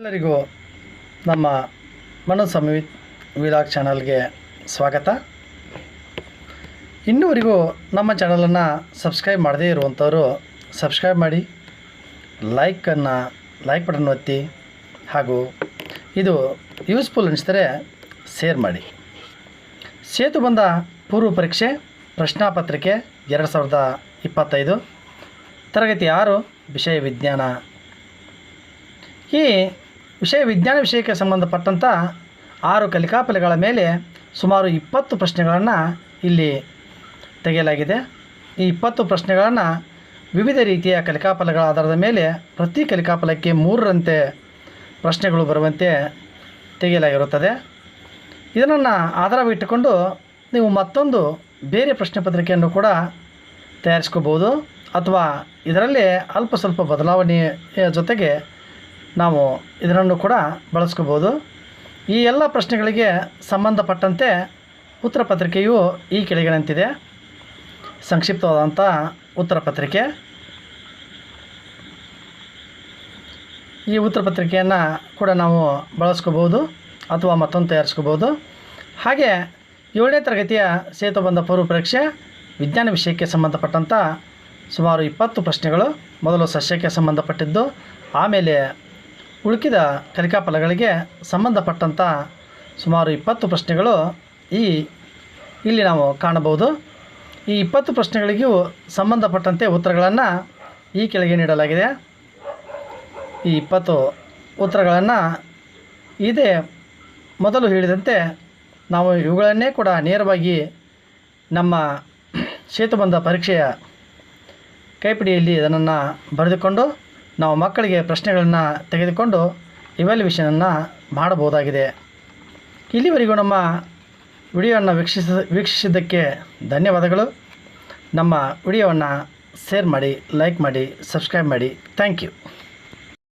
ಎಲ್ಲರಿಗೂ ನಮ್ಮ ಮನು ಸಂವಿ ವಿಲಾಗ್ ಚಾನಲ್ಗೆ ಸ್ವಾಗತ. ಇನ್ನೂವರೆಗೂ ನಮ್ಮ ಚಾನಲನ್ನು ಸಬ್ಸ್ಕ್ರೈಬ್ ಮಾಡದೇ ಇರುವಂಥವರು ಸಬ್ಸ್ಕ್ರೈಬ್ ಮಾಡಿ ಲೈಕನ್ನು ಲೈಕ್ ಬಟನ್ ಒತ್ತಿ, ಹಾಗೂ ಇದು ಯೂಸ್ಫುಲ್ ಅನಿಸಿದರೆ ಶೇರ್ ಮಾಡಿ. ಸೇತು ಬಂದ ಪೂರ್ವ ಪರೀಕ್ಷೆ, ಪ್ರಶ್ನಾಪತ್ರಿಕೆ ಎರಡು ಸಾವಿರದ ಇಪ್ಪತ್ತೈದು, ತರಗತಿ ಆರು, ವಿಷಯ ವಿಜ್ಞಾನ. ಈ ವಿಷಯ ವಿಜ್ಞಾನ ವಿಷಯಕ್ಕೆ ಸಂಬಂಧಪಟ್ಟಂಥ ಆರು ಕಲಿಕಾಪಲೆಗಳ ಮೇಲೆ ಸುಮಾರು ಇಪ್ಪತ್ತು ಪ್ರಶ್ನೆಗಳನ್ನು ಇಲ್ಲಿ ತೆಗೆಯಲಾಗಿದೆ. ಈ ಇಪ್ಪತ್ತು ಪ್ರಶ್ನೆಗಳನ್ನು ವಿವಿಧ ರೀತಿಯ ಕಲಿಕಾಪಲಗಳ ಆಧಾರದ ಮೇಲೆ ಪ್ರತಿ ಕಲಿಕಾಪಲಕ್ಕೆ ಮೂರರಂತೆ ಪ್ರಶ್ನೆಗಳು ಬರುವಂತೆ ತೆಗೆಯಲಾಗಿರುತ್ತದೆ. ಇದನ್ನು ಆಧಾರವಿಟ್ಟುಕೊಂಡು ನೀವು ಮತ್ತೊಂದು ಬೇರೆ ಪ್ರಶ್ನೆ ಪತ್ರಿಕೆಯನ್ನು ಕೂಡ ತಯಾರಿಸ್ಕೋಬೋದು ಅಥವಾ ಇದರಲ್ಲಿ ಅಲ್ಪ ಸ್ವಲ್ಪ ಬದಲಾವಣೆಯ ಜೊತೆಗೆ ನಾವು ಇದನ್ನು ಕೂಡ ಬಳಸ್ಕೋಬೋದು. ಈ ಎಲ್ಲ ಪ್ರಶ್ನೆಗಳಿಗೆ ಸಂಬಂಧಪಟ್ಟಂತೆ ಉತ್ತರ ಪತ್ರಿಕೆಯು ಈ ಕೆಳಗಿನಂತಿದೆ. ಸಂಕ್ಷಿಪ್ತವಾದಂಥ ಉತ್ತರ ಪತ್ರಿಕೆ. ಈ ಉತ್ತರ ಪತ್ರಿಕೆಯನ್ನು ಕೂಡ ನಾವು ಬಳಸ್ಕೋಬೋದು ಅಥವಾ ಮತ್ತೊಂದು ತಯಾರಿಸ್ಕೋಬೋದು. ಹಾಗೆ ಏಳನೇ ತರಗತಿಯ ಸೇತುಬಂಧ ಪೂರ್ವ ಪರೀಕ್ಷೆ ವಿಜ್ಞಾನ ವಿಷಯಕ್ಕೆ ಸಂಬಂಧಪಟ್ಟಂಥ ಸುಮಾರು ಇಪ್ಪತ್ತು ಪ್ರಶ್ನೆಗಳು ಮೊದಲು ಸಸ್ಯಕ್ಕೆ ಸಂಬಂಧಪಟ್ಟಿದ್ದು, ಆಮೇಲೆ ಉಳುಕಿದ ಕಲಿಕಾಫಲಗಳಿಗೆ ಸಂಬಂಧಪಟ್ಟಂಥ ಸುಮಾರು ಇಪ್ಪತ್ತು ಪ್ರಶ್ನೆಗಳು ಈ ಇಲ್ಲಿ ನಾವು ಕಾಣಬಹುದು. ಈ ಇಪ್ಪತ್ತು ಪ್ರಶ್ನೆಗಳಿಗೂ ಸಂಬಂಧಪಟ್ಟಂತೆ ಉತ್ತರಗಳನ್ನು ಈ ಕೆಳಗೆ ನೀಡಲಾಗಿದೆ. ಈ ಇಪ್ಪತ್ತು ಉತ್ತರಗಳನ್ನು ಇದೇ ಮೊದಲು ಹೇಳಿದಂತೆ ನಾವು ಇವುಗಳನ್ನೇ ಕೂಡ ನೇರವಾಗಿ ನಮ್ಮ ಸೇತುಬಂಧ ಪರೀಕ್ಷೆಯ ಕೈಪಿಡಿಯಲ್ಲಿ ಇದನ್ನು ಬರೆದುಕೊಂಡು ನಾವು ಮಕ್ಕಳಿಗೆ ಪ್ರಶ್ನೆಗಳನ್ನು ತೆಗೆದುಕೊಂಡು ಇವ್ಯಾಲ್ಯೂಷನನ್ನು ಮಾಡಬಹುದಾಗಿದೆ. ಇಲ್ಲಿವರೆಗೂ ನಮ್ಮ ವಿಡಿಯೋವನ್ನು ವೀಕ್ಷಿಸ, ವೀಕ್ಷಿಸಿದ್ದಕ್ಕೆ ಧನ್ಯವಾದಗಳು. ನಮ್ಮ ವಿಡಿಯೋವನ್ನು ಶೇರ್ ಮಾಡಿ, ಲೈಕ್ ಮಾಡಿ, ಸಬ್ಸ್ಕ್ರೈಬ್ ಮಾಡಿ. Thank you.